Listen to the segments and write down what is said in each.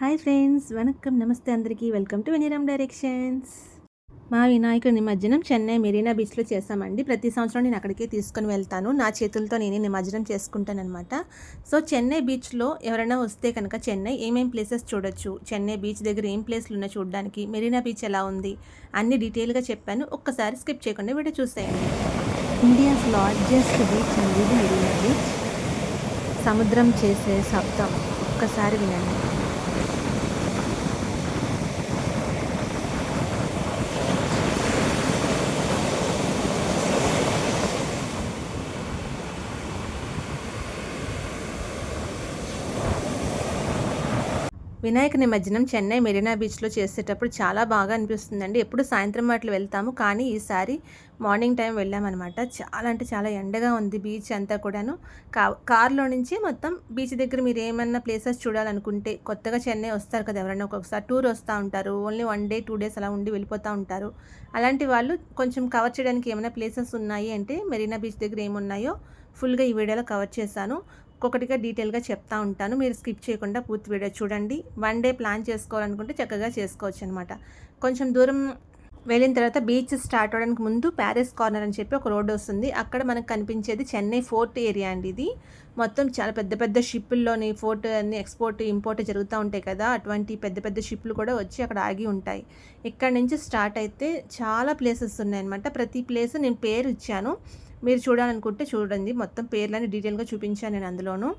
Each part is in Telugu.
హాయ్ ఫ్రెండ్స్ వనకం నమస్తే అందరికీ. Welcome to Veniram directions. మా వినాయకుడి నిమజ్జనం చెన్నై మెరీనా బీచ్లో చేస్తామండి. ప్రతి సంవత్సరం నేను అక్కడికే తీసుకొని వెళ్తాను. నా చేతులతో నేనే నిమజ్జనం చేసుకుంటానమాట సో చెన్నై బీచ్లో ఎవరైనా వస్తే కనుక చెన్నై ఏమేం ప్లేసెస్ చూడొచ్చు? చెన్నై బీచ్ దగ్గర ఏం ప్లేస్లు ఉన్నాయి చూడడానికి? మెరీనా బీచ్ ఎలా ఉంది? అన్ని డీటెయిల్గా చెప్పాను. ఒక్కసారి స్కిప్ చేయకుండా వీడియో చూసేయండి. ఇండియాస్ లార్జెస్ట్ బీచ్ అనేది మెరీనా బీచ్. సముద్రం చేసే శబ్దం. ఒక్కసారి వినండి. వినాయక నిమజ్జనం చెన్నై మెరీనా బీచ్లో చేసేటప్పుడు చాలా బాగా అనిపిస్తుందండి. ఎప్పుడు సాయంత్రం అట్లా వెళ్తాము కానీ ఈసారి మార్నింగ్ టైం వెళ్ళామన్నమాట. చాలా అంటే చాలా ఎండగా ఉంది బీచ్ అంతా కూడాను. కా కార్లో నుంచి మొత్తం బీచ్ దగ్గర మీరు ఏమన్నా ప్లేసెస్ చూడాలనుకుంటే కొత్తగా చెన్నై వస్తారు కదా ఎవరైనా ఒక్కొక్కసారి టూర్ వస్తూ ఉంటారు only one day two days అలా ఉండి వెళ్ళిపోతూ ఉంటారు. అలాంటి వాళ్ళు కొంచెం కవర్ చేయడానికి ఏమైనా ప్లేసెస్ ఉన్నాయి అంటే మెరీనా బీచ్ దగ్గర ఏమున్నాయో ఫుల్గా ఈ వీడియోలో కవర్ చేశాను. ఒక్కొక్కటిగా డీటెయిల్గా చెప్తా ఉంటాను. మీరు స్కిప్ చేయకుండా పూర్తి వీడియో చూడండి. వన్ డే ప్లాన్ చేసుకోవాలనుకుంటే చక్కగా చేసుకోవచ్చు అనమాట కొంచెం దూరం వెళ్ళిన తర్వాత బీచ్ స్టార్ట్ అవడానికి ముందు ప్యారిస్ కార్నర్ అని చెప్పి ఒక రోడ్ వస్తుంది. అక్కడ మనకు కనిపించేది చెన్నై ఫోర్ట్ ఏరియా అండి ఇది. మొత్తం చాలా పెద్ద పెద్ద షిప్పుల్లోని ఫోర్ట్ అన్ని ఎక్స్పోర్ట్ ఇంపోర్ట్ జరుగుతూ ఉంటాయి కదా. అటువంటి పెద్ద పెద్ద షిప్లు కూడా వచ్చి అక్కడ ఆగి ఉంటాయి. ఇక్కడ నుంచి స్టార్ట్ అయితే చాలా ప్లేసెస్ ఉన్నాయన్నమాట. ప్రతి ప్లేస్ నేను పేరు ఇచ్చాను. మీరు చూడాలనుకుంటే చూడండి. మొత్తం పేర్లని డీటెయిల్గా చూపించాను నేను అందులోనూ.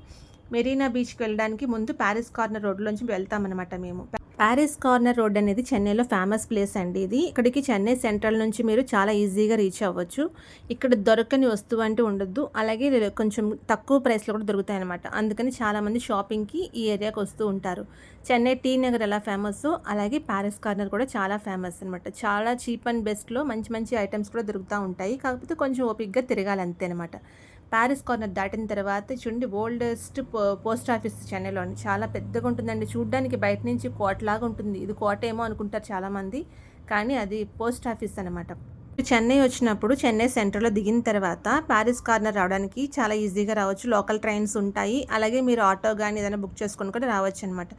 మెరీనా బీచ్కి వెళ్ళడానికి ముందు ప్యారిస్ కార్నర్ రోడ్లోంచి వెళ్తామన్నమాట మేము. ప్యారిస్ కార్నర్ రోడ్ అనేది చెన్నైలో ఫేమస్ ప్లేస్ అండి ఇది. ఇక్కడికి చెన్నై సెంట్రల్ నుంచి మీరు చాలా ఈజీగా రీచ్ అవ్వచ్చు. ఇక్కడ దొరకని వస్తువు అంటే ఉండొద్దు. అలాగే కొంచెం తక్కువ ప్రైస్లో కూడా దొరుకుతాయి అనమాట అందుకని చాలామంది షాపింగ్కి ఈ ఏరియాకి వస్తూ ఉంటారు. చెన్నై టీ నగర్ ఎలా ఫేమస్? అలాగే ప్యారిస్ కార్నర్ కూడా చాలా ఫేమస్ అనమాట చాలా చీప్ అండ్ బెస్ట్లో మంచి మంచి ఐటమ్స్ కూడా దొరుకుతూ ఉంటాయి. కాకపోతే కొంచెం ఓపిక్గా తిరగాలి అంతే అనమాట ప్యారిస్ కార్నర్ దాటిన తర్వాత చూడండి ఓల్డెస్ట్ పోస్ట్ ఆఫీస్ చెన్నైలో చాలా పెద్దగా ఉంటుందండి. చూడడానికి బయట నుంచి కోటలాగా ఉంటుంది. ఇది కోట ఏమో అనుకుంటారు చాలామంది కానీ అది పోస్ట్ ఆఫీస్ అనమాట చెన్నై వచ్చినప్పుడు చెన్నై సెంటర్లో దిగిన తర్వాత ప్యారిస్ కార్నర్ రావడానికి చాలా ఈజీగా రావచ్చు. లోకల్ ట్రైన్స్ ఉంటాయి. అలాగే మీరు ఆటో కానీ ఏదైనా బుక్ చేసుకొని కూడా రావచ్చు అనమాట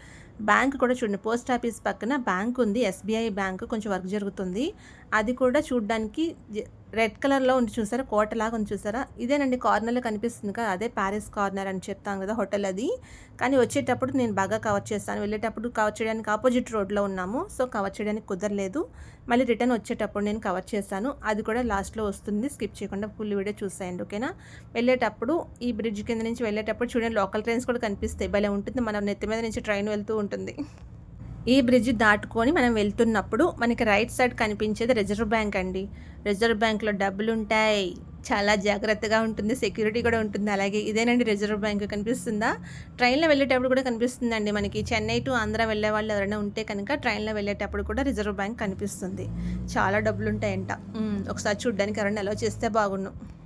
బ్యాంక్ కూడా చూడండి పోస్ట్ ఆఫీస్ పక్కన బ్యాంక్ ఉంది ఎస్బీఐ బ్యాంక్ కొంచెం వర్క్ జరుగుతుంది. అది కూడా చూడడానికి రెడ్ కలర్లో ఉండి చూసారా కోటలాగా ఉంది చూసారా? ఇదేనండి కార్నర్లో కనిపిస్తుంది కదా అదే ప్యారిస్ కార్నర్ అని చెప్తాను కదా హోటల్ అది. కానీ వచ్చేటప్పుడు నేను బాగా కవర్ చేస్తాను. వెళ్ళేటప్పుడు కవర్ చేయడానికి ఆపోజిట్ రోడ్లో ఉన్నాము సో కవర్ చేయడానికి కుదరలేదు. మళ్ళీ రిటర్న్ వచ్చేటప్పుడు నేను కవర్ చేస్తాను. అది కూడా లాస్ట్లో వస్తుంది స్కిప్ చేయకుండా ఫుల్ వీడియో చూసాయండి ఓకేనా? వెళ్ళేటప్పుడు ఈ బ్రిడ్జ్ కింద నుంచి వెళ్ళేటప్పుడు చూడండి లోకల్ ట్రైన్స్ కూడా కనిపిస్తాయి భలే ఉంటుంది. మనం నెత్తి మీద నుంచి ట్రైన్ వెళ్తూ ఉంటుంది ఈ బ్రిడ్జ్ దాటుకొని మనం వెళ్తున్నప్పుడు మనకి రైట్ సైడ్ కనిపించేది రిజర్వ్ బ్యాంక్ అండి. రిజర్వ్ బ్యాంక్లో డబ్బులు ఉంటాయి. చాలా జాగ్రత్తగా ఉంటుంది. సెక్యూరిటీ కూడా ఉంటుంది. అలాగే ఇదేనండి రిజర్వ్ బ్యాంక్ కనిపిస్తుందా? ట్రైన్లో వెళ్ళేటప్పుడు కూడా కనిపిస్తుందండి మనకి. చెన్నై టు ఆంధ్ర వెళ్ళే వాళ్ళు ఎవరైనా ఉంటే కనుక ట్రైన్లో వెళ్ళేటప్పుడు కూడా రిజర్వ్ బ్యాంక్ కనిపిస్తుంది. చాలా డబ్బులు ఉంటాయంట. ఒకసారి చూడ్డానికి ఎవరైనా ఎలా చేస్తే బాగుండు.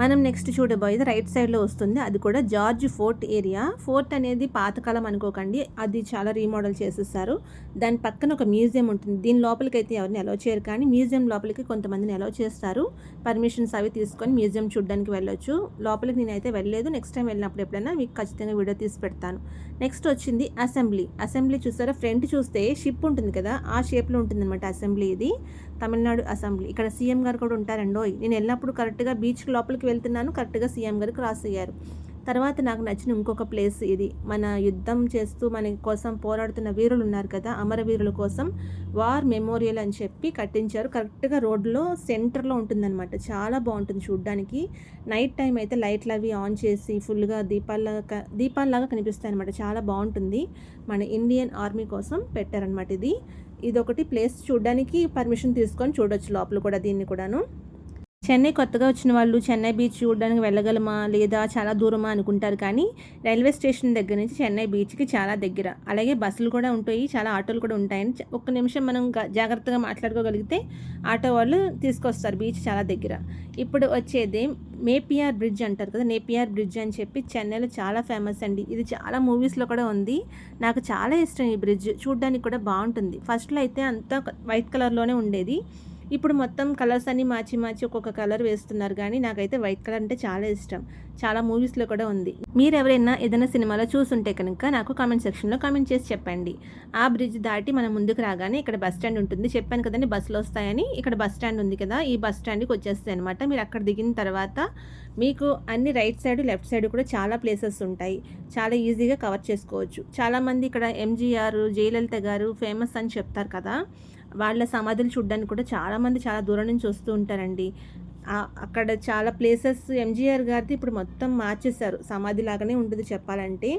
మనం నెక్స్ట్ చూడబోయేది రైట్ సైడ్లో వస్తుంది. అది కూడా జార్జ్ ఫోర్ట్ ఏరియా ఫోర్ట్ అనేది పాతకాలం అనుకోకండి. అది చాలా రీమోడల్ చేసేస్తారు దాని పక్కన ఒక మ్యూజియం ఉంటుంది. దీని లోపలికి అయితే ఎవరిని అలో చేయరు కానీ మ్యూజియం లోపలికి కొంతమందిని అలో చేస్తారు. పర్మిషన్స్ అవి తీసుకొని మ్యూజియం చూడడానికి వెళ్ళొచ్చు. లోపలికి నేనైతే వెళ్ళలేదు. నెక్స్ట్ టైం వెళ్ళినప్పుడు ఎప్పుడైనా మీకు ఖచ్చితంగా వీడియో తీసి పెడతాను. నెక్స్ట్ వచ్చింది అసెంబ్లీ అసెంబ్లీ చూసారా? ఫ్రంట్ చూస్తే షిప్ ఉంటుంది కదా? ఆ షేప్లో ఉంటుంది అనమాట అసెంబ్లీ ఇది. తమిళనాడు అసెంబ్లీ. ఇక్కడ సీఎం గారు కూడా ఉంటారండోయ్ నేను వెళ్ళినప్పుడు కరెక్ట్గా బీచ్ లోపలికి వెళ్తున్నాను. కరెక్ట్గా సీఎం గారు క్రాస్ అయ్యారు. తర్వాత నాకు నచ్చిన ఇంకొక ప్లేస్ ఇది. మన యుద్ధం చేస్తూ మన కోసం పోరాడుతున్న వీరులు ఉన్నారు కదా అమరవీరుల కోసం వార్ మెమోరియల్ అని చెప్పి కట్టించారు. కరెక్ట్గా రోడ్లో సెంటర్లో ఉంటుందన్నమాట. చాలా బాగుంటుంది చూడడానికి. నైట్ టైం అయితే లైట్లు అవి ఆన్ చేసి ఫుల్గా దీపాల్లాగా దీపాల్లాగా కనిపిస్తాయి అనమాట చాలా బాగుంటుంది. మన ఇండియన్ ఆర్మీ కోసం పెట్టారనమాట ఇది. ఇదొకటి. ప్లేస్ చూడడానికి పర్మిషన్ తీసుకొని చూడొచ్చు లోపల కూడా దీన్ని కూడాను. చెన్నై కొత్తగా వచ్చిన వాళ్ళు చెన్నై బీచ్ చూడడానికి వెళ్ళగలమా లేదా చాలా దూరమా అనుకుంటారు కానీ రైల్వే స్టేషన్ దగ్గర నుంచి చెన్నై బీచ్కి చాలా దగ్గర. అలాగే బస్సులు కూడా ఉంటాయి చాలా ఆటోలు కూడా ఉంటాయని ఒక్క నిమిషం మనం జాగ్రత్తగా మాట్లాడుకోగలిగితే ఆటో వాళ్ళు తీసుకొస్తారు బీచ్ చాలా దగ్గర. ఇప్పుడు వచ్చేది మేపిఆర్ బ్రిడ్జ్ అంటారు కదా నేపిఆర్ బ్రిడ్జ్ అని చెప్పి చెన్నైలో చాలా ఫేమస్ అండి. ఇది చాలా మూవీస్లో కూడా ఉంది. నాకు చాలా ఇష్టం ఈ బ్రిడ్జ్. చూడడానికి కూడా బాగుంటుంది. ఫస్ట్లో అయితే అంతా వైట్ కలర్లోనే ఉండేది. ఇప్పుడు మొత్తం కలర్స్ అన్ని మార్చి మార్చి ఒక్కొక్క కలర్ వేస్తున్నారు కానీ నాకైతే వైట్ కలర్ అంటే చాలా ఇష్టం. చాలా మూవీస్లో కూడా ఉంది. మీరు ఎవరైనా ఏదైనా సినిమాలో చూసుంటే కనుక నాకు కామెంట్ సెక్షన్లో కామెంట్ చేసి చెప్పండి. ఆ బ్రిడ్జ్ దాటి మనం ముందుకు రాగానే ఇక్కడ బస్ స్టాండ్ ఉంటుంది. చెప్పాను కదండి బస్సులు వస్తాయని. ఇక్కడ బస్ స్టాండ్ ఉంది కదా ఈ బస్ స్టాండ్కి వచ్చేస్తాయి అనమాట మీరు అక్కడ దిగిన తర్వాత మీకు అన్ని రైట్ సైడ్ లెఫ్ట్ సైడ్ కూడా చాలా ప్లేసెస్ ఉంటాయి. చాలా ఈజీగా కవర్ చేసుకోవచ్చు. చాలామంది ఇక్కడ ఎంజీఆర్ జయలలిత గారు ఫేమస్ అని చెప్తారు కదా. వాళ్ళ సమాధులు చూడడానికి కూడా చాలామంది చాలా దూరం నుంచి వస్తూ ఉంటారండి. అక్కడ చాలా ప్లేసెస్ ఎంజీఆర్ గారిది ఇప్పుడు మొత్తం మార్చేశారు. సమాధి లాగానే ఉంటుంది చెప్పాలంటే.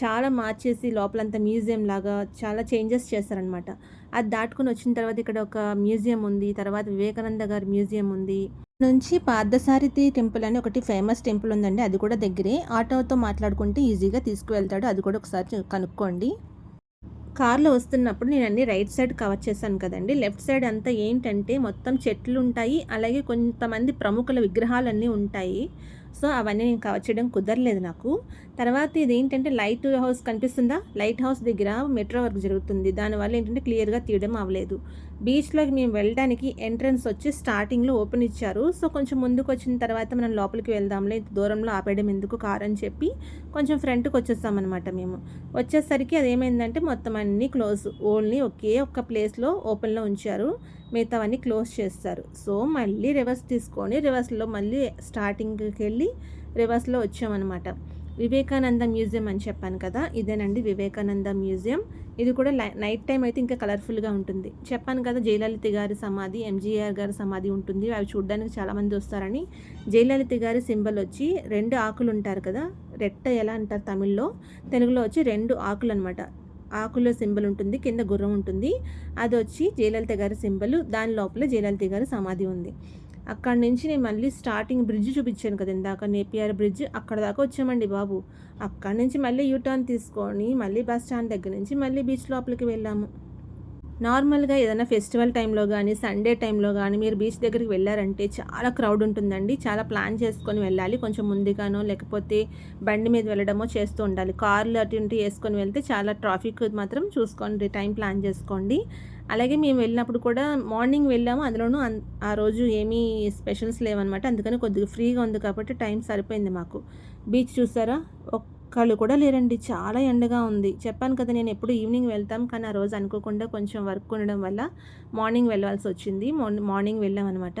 చాలా మార్చేసి లోపలంతా మ్యూజియం లాగా చాలా చేంజెస్ చేస్తారనమాట అది దాటుకొని వచ్చిన తర్వాత ఇక్కడ ఒక మ్యూజియం ఉంది తర్వాత వివేకానంద గారి మ్యూజియం ఉంది. నుంచి పార్థసారథి టెంపుల్ అని ఒకటి ఫేమస్ టెంపుల్ ఉందండి. అది కూడా దగ్గరే. ఆటోతో మాట్లాడుకుంటే ఈజీగా తీసుకువెళ్తాడు. అది కూడా ఒకసారి కనుక్కోండి. కార్లో వస్తున్నప్పుడు నేను అన్ని రైట్ సైడ్ కవర్ చేశాను కదండి. లెఫ్ట్ సైడ్ అంతా ఏంటంటే మొత్తం చెట్లు ఉంటాయి అలాగే కొంతమంది ప్రముఖుల విగ్రహాలన్నీ ఉంటాయి. సో అవన్నీ నేను కవర్ చేయడం కుదరలేదు నాకు. తర్వాత ఇది ఏంటంటే లైట్ హౌస్ కనిపిస్తుందా? లైట్ హౌస్ దగ్గర మెట్రో వర్క్ జరుగుతుంది. దానివల్ల ఏంటంటే క్లియర్గా తీయడం అవ్వలేదు. బీచ్లోకి మేము వెళ్ళడానికి ఎంట్రన్స్ వచ్చి స్టార్టింగ్లో ఓపెన్ ఇచ్చారు. సో కొంచెం ముందుకు వచ్చిన తర్వాత మనం లోపలికి వెళ్దాంలే దూరంలో ఆపేయడం ఎందుకు కార్ అని చెప్పి కొంచెం ఫ్రంట్కి వచ్చేస్తామన్నమాట మేము. వచ్చేసరికి అదేమైందంటే మొత్తం అన్నీ క్లోజ్ ఓన్లీ ఒకే ఒక్క ప్లేస్లో ఓపెన్లో ఉంచారు. మిగతావన్నీ క్లోజ్ చేస్తారు. సో మళ్ళీ రివర్స్ తీసుకొని రివర్స్లో మళ్ళీ స్టార్టింగ్కి వెళ్ళి రివర్స్లో వచ్చామన్నమాట. వివేకానంద మ్యూజియం అని చెప్పాను కదా ఇదేనండి వివేకానంద మ్యూజియం. ఇది కూడా నైట్ టైం అయితే ఇంకా కలర్ఫుల్గా ఉంటుంది. చెప్పాను కదా జయలలిత గారి సమాధి ఎంజీఆర్ గారి సమాధి ఉంటుంది. అవి చూడడానికి చాలామంది వస్తారని. జయలలిత గారి సింబల్ వచ్చి రెండు ఆకులు ఉంటారు కదా రెట్ట ఎలా అంటారు తమిళ్ళో? తెలుగులో వచ్చి రెండు ఆకులు అనమాట ఆకులో సింబల్ ఉంటుంది కింద గుర్రం ఉంటుంది. అది వచ్చి జయలలిత గారి సింబల్ దాని లోపల జయలలిత గారి సమాధి ఉంది. అక్కడి నుంచి నేను మళ్ళీ స్టార్టింగ్ బ్రిడ్జ్ చూపించాను కదా ఇందాక నేపిఆర్ బ్రిడ్జ్ అక్కడ దాకా వచ్చామండి బాబు. అక్కడి నుంచి మళ్ళీ యూటర్న్ తీసుకొని మళ్ళీ బస్ స్టాండ్ దగ్గర నుంచి మళ్ళీ బీచ్ లోపలికి వెళ్ళాము. నార్మల్గా ఏదైనా ఫెస్టివల్ టైంలో కానీ సండే టైంలో కానీ మీరు బీచ్ దగ్గరికి వెళ్ళారంటే చాలా క్రౌడ్ ఉంటుందండి. చాలా ప్లాన్ చేసుకొని వెళ్ళాలి. కొంచెం ముందుగానో లేకపోతే బండి మీద వెళ్ళడమో చేస్తూ ఉండాలి. కార్లు అటు ఇంటి వేసుకొని వెళ్తే చాలా ట్రాఫిక్ మాత్రం చూసుకోండి. టైం ప్లాన్ చేసుకోండి. అలాగే మేము వెళ్ళినప్పుడు కూడా మార్నింగ్ వెళ్ళాము. అందులోనూ ఆ రోజు ఏమీ స్పెషల్స్ లేవన్నమాట. అందుకని కొద్దిగా ఫ్రీగా ఉంది కాబట్టి టైం సరిపోయింది మాకు. బీచ్ చూసారా? ఒక్కళ్ళు కూడా లేరండి. చాలా ఎండగా ఉంది. చెప్పాను కదా నేను ఎప్పుడు ఈవినింగ్ వెళ్తాం. కానీ ఆ రోజు అనుకోకుండా కొంచెం వర్క్ ఉండడం వల్ల మార్నింగ్ వెళ్ళాల్సి వచ్చింది. మార్నింగ్ వెళ్ళామన్నమాట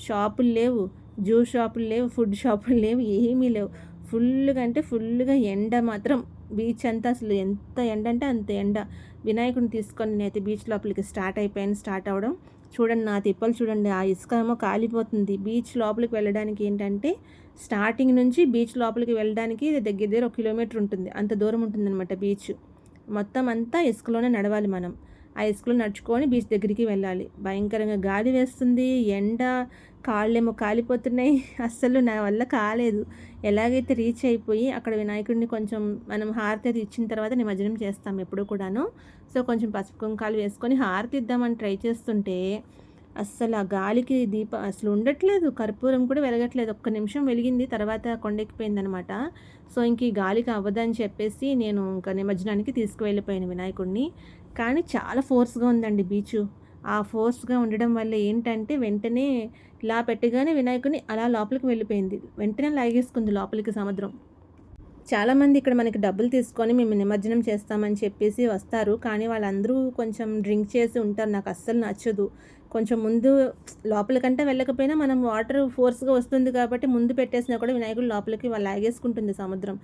షాపులు లేవు. జ్యూస్ షాపులు లేవు. ఫుడ్ షాపులు లేవు. ఏమీ లేవు. ఫుల్గా అంటే ఫుల్గా ఎండ మాత్రం. బీచ్ అంతా అసలు ఎంత ఎండ అంటే అంత ఎండ. వినాయకుడిని తీసుకొని నేనైతే బీచ్ లోపలికి స్టార్ట్ అయిపోయాను. స్టార్ట్ అవ్వడం చూడండి నా తిప్పలు చూడండి ఆ ఇసుక ఏమో కాలిపోతుంది. బీచ్ లోపలికి వెళ్ళడానికి ఏంటంటే స్టార్టింగ్ నుంచి బీచ్ లోపలికి వెళ్ళడానికి దగ్గర దగ్గర ఒక కిలోమీటర్ ఉంటుంది. అంత దూరం ఉంటుందన్నమాట బీచ్. మొత్తం అంతా ఇసుకలోనే నడవాలి మనం. ఆ ఇసుకలో నడుచుకొని బీచ్ దగ్గరికి వెళ్ళాలి. భయంకరంగా గాలి వేస్తుంది ఎండ కాళ్ళేమో కాలిపోతున్నాయి. అస్సలు నా వల్ల కాలేదు. ఎలాగైతే రీచ్ అయిపోయి అక్కడ వినాయకుడిని కొంచెం మనం హారతి అది ఇచ్చిన తర్వాత నిమజ్జనం చేస్తాం ఎప్పుడు కూడాను. సో కొంచెం పసుపు కుంకాలు వేసుకొని హారతి ఇద్దామని ట్రై చేస్తుంటే అస్సలు ఆ గాలికి దీప అసలు ఉండట్లేదు. కర్పూరం కూడా వెలగట్లేదు. ఒక్క నిమిషం వెలిగింది తర్వాత కొండెక్కిపోయిందనమాట. సో ఇంక ఈ గాలికి అవ్వదని చెప్పేసి నేను ఇంకా నిమజ్జనానికి తీసుకువెళ్ళిపోయాను వినాయకుడిని. కానీ చాలా ఫోర్స్గా ఉందండి బీచ్. ఆ ఫోర్స్గా ఉండడం వల్ల ఏంటంటే వెంటనే ఇలా పెట్టగానే వినాయకుని అలా లోపలికి వెళ్ళిపోయింది. వెంటనే లాగేసుకుంది లోపలికి సముద్రం. చాలామంది ఇక్కడ మనకి డబ్బులు తీసుకొని మేము నిమజ్జనం చేస్తామని చెప్పేసి వస్తారు. కానీ వాళ్ళందరూ కొంచెం డ్రింక్ చేసి ఉంటారు. నాకు అస్సలు నచ్చదు. కొంచెం ముందు లోపలికంటే వెళ్ళకపోయినా మనం వాటర్ ఫోర్స్గా వస్తుంది కాబట్టి ముందు పెట్టేసినా కూడా వినాయకుడు లోపలికి వాళ్ళు లాగేసుకుంటుంది సముద్రం.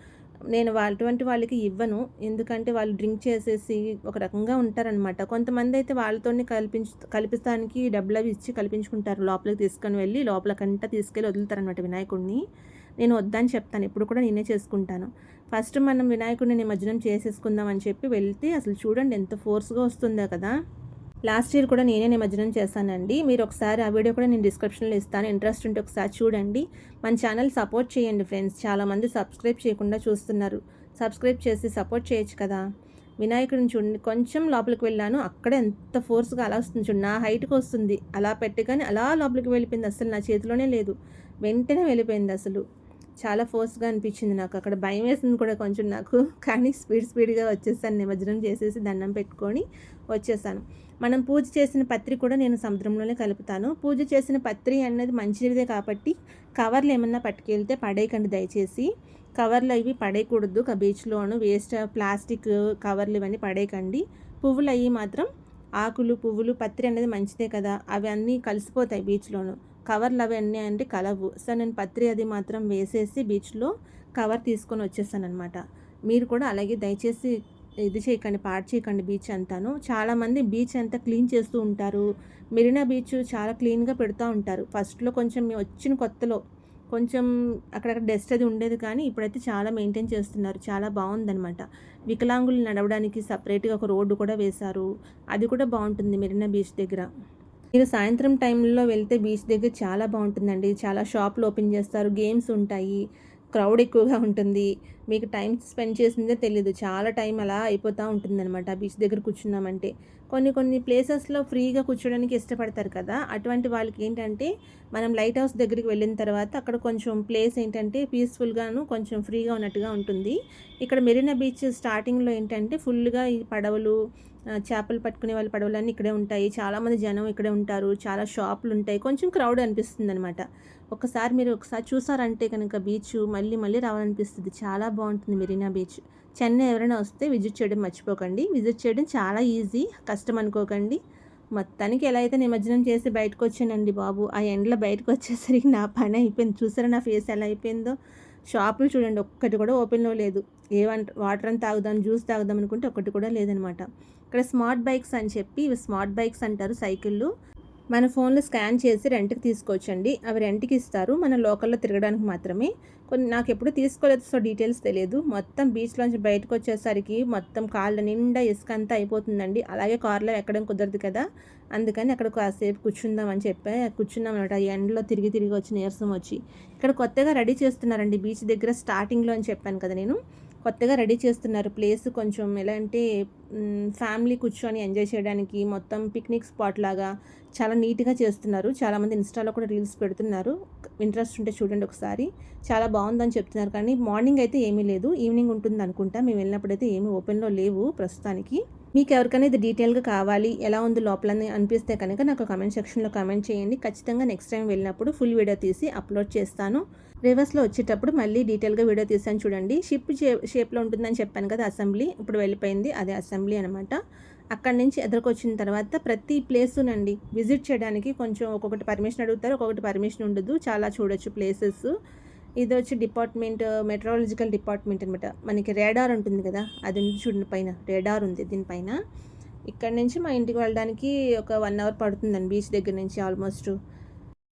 నేను అటువంటి వాళ్ళకి ఇవ్వను. ఎందుకంటే వాళ్ళు డ్రింక్ చేసేసి ఒక రకంగా ఉంటారనమాట కొంతమంది అయితే వాళ్ళతోనే కల్పించు కల్పిస్తానికి డబ్బులు అవి ఇచ్చి కల్పించుకుంటారు. లోపలికి తీసుకొని వెళ్ళి లోపలికంతా తీసుకెళ్ళి వదులుతారనమాట వినాయకుడిని నేను వద్దని చెప్తాను. ఇప్పుడు కూడా నేనే చేసుకుంటాను. ఫస్ట్ మనం వినాయకుడిని నిమజ్జనం చేసేసుకుందాం అని చెప్పి వెళ్తే అసలు చూడండి ఎంత ఫోర్స్గా వస్తుందో కదా. లాస్ట్ ఇయర్ కూడా నేనే నిమజ్జనం చేశానండి. మీరు ఒకసారి ఆ వీడియో కూడా నేను డిస్క్రిప్షన్లో ఇస్తాను. ఇంట్రెస్ట్ ఉంటే ఒకసారి చూడండి. మన ఛానల్ సపోర్ట్ చేయండి ఫ్రెండ్స్. చాలామంది సబ్స్క్రైబ్ చేయకుండా చూస్తున్నారు. సబ్స్క్రైబ్ చేసి సపోర్ట్ చేయొచ్చు కదా. వినాయకుడిని చూడండి కొంచెం లోపలికి వెళ్ళాను. అక్కడ ఎంత ఫోర్స్గా అలా వస్తుంది చూడండి నా హైట్కి వస్తుంది. అలా పెట్టగానే అలా లోపలికి వెళ్ళిపోయింది. అసలు నా చేతిలోనే లేదు. వెంటనే వెళ్ళిపోయింది అసలు. చాలా ఫోర్స్గా అనిపించింది నాకు. అక్కడ భయం వేసింది కూడా కొంచెం నాకు. కానీ స్పీడ్ స్పీడ్గా వచ్చేసాను. నిమజ్జనం చేసేసి దండం పెట్టుకొని వచ్చేసాను. మనం పూజ చేసిన పత్రి కూడా నేను సముద్రంలోనే కలుపుతాను. పూజ చేసిన పత్రి అనేది మంచిదే కాబట్టి కవర్లు ఏమన్నా పట్టుకెళ్తే పడేయకండి దయచేసి. కవర్లు అవి పడేయకూడదు. బీచ్లోను వేస్ట్ ప్లాస్టిక్ కవర్లు ఇవన్నీ పడేయకండి. పువ్వులు అవి మాత్రం ఆకులు పువ్వులు పత్రి అనేది మంచిదే కదా. అవి అన్నీ కలిసిపోతాయి బీచ్లోను. కవర్లు అవి అన్నీ అంటే కలవు. సో నేను పత్రి అది మాత్రం వేసేసి బీచ్లో కవర్ తీసుకొని వచ్చేసాను అనమాట మీరు కూడా అలాగే దయచేసి ఇది చేయకండి పాడు చేయకండి బీచ్ అంతాను. చాలామంది బీచ్ అంతా క్లీన్ చేస్తూ ఉంటారు. మెరీనా బీచ్ చాలా క్లీన్గా పెడుతూ ఉంటారు. ఫస్ట్లో కొంచెం వచ్చిన కొత్తలో కొంచెం అక్కడక్కడ డస్ట్ అది ఉండేది కానీ ఇప్పుడైతే చాలా మెయింటైన్ చేస్తున్నారు. చాలా బాగుందనమాట వికలాంగులు నడవడానికి సపరేట్గా ఒక రోడ్డు కూడా వేశారు. అది కూడా బాగుంటుంది మెరీనా బీచ్ దగ్గర. మీరు సాయంత్రం టైంలో వెళ్తే బీచ్ దగ్గర చాలా బాగుంటుందండి. చాలా షాపులు ఓపెన్ చేస్తారు గేమ్స్ ఉంటాయి. క్రౌడ్ ఎక్కువగా ఉంటుంది. మీకు టైం స్పెండ్ చేసిందే తెలియదు చాలా టైం అలా అయిపోతూ ఉంటుందన్నమాట. బీచ్ దగ్గర కూర్చున్నామంటే. కొన్ని కొన్ని ప్లేసెస్లో ఫ్రీగా కూర్చోడానికి ఇష్టపడతారు కదా! అటువంటి వాళ్ళకి ఏంటంటే మనం లైట్ హౌస్ దగ్గరికి వెళ్ళిన తర్వాత అక్కడ కొంచెం ప్లేస్ ఏంటంటే పీస్ఫుల్గాను కొంచెం ఫ్రీగా ఉన్నట్టుగా ఉంటుంది. ఇక్కడ మెరీనా బీచ్ స్టార్టింగ్లో ఏంటంటే ఫుల్గా ఈ పడవలు చేపలు పట్టుకునే వాళ్ళ పడవలన్నీ ఇక్కడే ఉంటాయి. చాలామంది జనం ఇక్కడే ఉంటారు. చాలా షాపులు ఉంటాయి. కొంచెం క్రౌడ్ అనిపిస్తుంది అనమాట ఒకసారి మీరు ఒకసారి చూసారంటే కనుక బీచ్ మళ్ళీ మళ్ళీ రావాలనిపిస్తుంది. చాలా బాగుంటుంది మెరీనా బీచ్. చెన్నై ఎవరైనా వస్తే విజిట్ చేయడం మర్చిపోకండి. విజిట్ చేయడం చాలా ఈజీ కష్టం అనుకోకండి. మొత్తానికి ఎలా అయితే నిమజ్జనం చేసి బయటకు వచ్చానండి బాబు. ఆ ఎండలో బయటకు వచ్చేసరికి నా పని అయిపోయింది. చూసారా నా ఫేస్ ఎలా అయిపోయిందో? షాపులు చూడండి ఒక్కటి కూడా ఓపెన్లో లేదు. ఏమంట వాటర్ అని తాగుదాం జ్యూస్ తాగుదాం అనుకుంటే ఒక్కటి కూడా లేదనమాట. ఇక్కడ స్మార్ట్ బైక్స్ అని చెప్పి ఇవి స్మార్ట్ బైక్స్ అంటారు సైకిళ్ళు. మన ఫోన్లో స్కాన్ చేసి రెంట్కి తీసుకోవచ్చండి. అవి రెంట్కి ఇస్తారు. మన లోకల్లో తిరగడానికి మాత్రమే. కొన్ని నాకు ఎప్పుడు తీసుకోలేదు. సో డీటెయిల్స్ తెలియదు. మొత్తం బీచ్లోంచి బయటకు వచ్చేసరికి మొత్తం కాళ్ళ నిండా ఇసుక అంతా అయిపోతుందండి. అలాగే కార్లో ఎక్కడం కుదరదు కదా. అందుకని అక్కడ కాసేపు కూర్చుందాం అని చెప్పి. కూర్చున్నాం అనమాట. ఎండలో తిరిగి తిరిగి వచ్చి నీరసం వచ్చి. ఇక్కడ కొత్తగా రెడీ చేస్తున్నారండి బీచ్ దగ్గర స్టార్టింగ్లో అని చెప్పాను కదా నేను. కొత్తగా రెడీ చేస్తున్నారు ప్లేస్ కొంచెం ఎలా అంటే ఫ్యామిలీ కూర్చొని ఎంజాయ్ చేయడానికి మొత్తం పిక్నిక్ స్పాట్ లాగా చాలా నీట్గా చేస్తున్నారు. చాలామంది ఇన్స్టాలో కూడా రీల్స్ పెడుతున్నారు. ఇంట్రెస్ట్ ఉంటే చూడండి ఒకసారి. చాలా బాగుందని చెప్తున్నారు కానీ మార్నింగ్ అయితే ఏమీ లేదు. ఈవినింగ్ ఉంటుంది అనుకుంటా. మేము వెళ్ళినప్పుడైతే ఏమీ ఓపెన్లో లేవు ప్రస్తుతానికి. మీకు ఎవరికైనా ఇది డీటెయిల్గా కావాలి ఎలా ఉంది లోపల అనిపిస్తే కనుక నాకు కమెంట్ సెక్షన్లో కమెంట్ చేయండి. ఖచ్చితంగా నెక్స్ట్ టైం వెళ్ళినప్పుడు ఫుల్ వీడియో తీసి అప్లోడ్ చేస్తాను. రివర్స్లో వచ్చేటప్పుడు మళ్ళీ డీటెయిల్గా వీడియో తీసాను చూడండి. షిప్ షేప్లో ఉంటుందని చెప్పాను కదా అసెంబ్లీ. ఇప్పుడు వెళ్ళిపోయింది. అదే అసెంబ్లీ అనమాట అక్కడి నుంచి ఎదురుకొచ్చిన తర్వాత ప్రతి ప్లేసునండి విజిట్ చేయడానికి కొంచెం ఒక్కొక్కటి పర్మిషన్ అడుగుతారు ఒక్కొక్కటి పర్మిషన్ ఉండదు. చాలా చూడొచ్చు ప్లేసెస్. ఇది వచ్చి డిపార్ట్మెంట్ మెట్రాలజికల్ డిపార్ట్మెంట్ అనమాట మనకి రేడార్ ఉంటుంది కదా అది ఉంది చూడండి పైన. రేడార్ ఉంది దీనిపైన. ఇక్కడ నుంచి మా ఇంటికి వెళ్ళడానికి ఒక వన్ అవర్ పడుతుందండి బీచ్ దగ్గర నుంచి ఆల్మోస్ట్.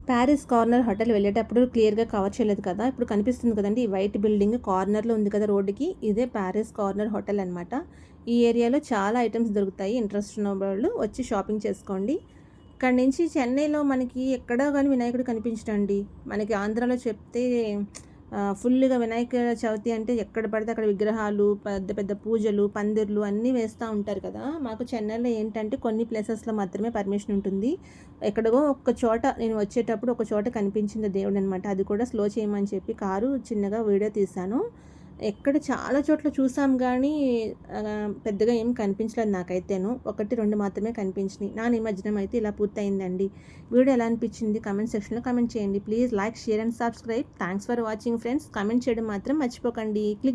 ప్యారిస్ కార్నర్ హోటల్ వెళ్ళేటప్పుడు క్లియర్గా కవర్ చేయలేదు కదా. ఇప్పుడు కనిపిస్తుంది కదండి ఈ వైట్ బిల్డింగ్ కార్నర్లో ఉంది కదా రోడ్డుకి. ఇదే ప్యారిస్ కార్నర్ హోటల్ అనమాట ఈ ఏరియాలో చాలా ఐటమ్స్ దొరుకుతాయి. ఇంట్రెస్ట్ ఉన్న వాళ్ళు వచ్చి షాపింగ్ చేసుకోండి. ఇక్కడ నుంచి చెన్నైలో మనకి ఎక్కడో కానీ వినాయకుడు కనిపించడండి. మనకి ఆంధ్రాలో చెప్తే ఫుల్గా వినాయక చవితి అంటే ఎక్కడ పడితే అక్కడ విగ్రహాలు పెద్ద పెద్ద పూజలు పందిర్లు అన్నీ వేస్తూ ఉంటారు కదా. మాకు చెన్నైలో ఏంటంటే కొన్ని ప్లేసెస్లో మాత్రమే పర్మిషన్ ఉంటుంది. ఎక్కడో ఒక చోట నేను వచ్చేటప్పుడు ఒక చోట కనిపించింది దేవుడు అనమాట అది కూడా స్లో చేయమని చెప్పి కారు చిన్నగా వీడియో తీశాను. ఎక్కడ చాలా చోట్ల చూసాం కానీ పెద్దగా ఏం కనిపించలేదు నాకైతేను. ఒకటి రెండు మాత్రమే కనిపించినాయి. నా నిమజ్జనం అయితే ఇలా పూర్తయిందండి. వీడియో ఎలా అనిపించింది కమెంట్ సెక్షన్లో కమెంట్ చేయండి. Please like share and subscribe. Thanks for watching friends. Comment చేయడం మాత్రం మర్చిపోకండి. క్లిక్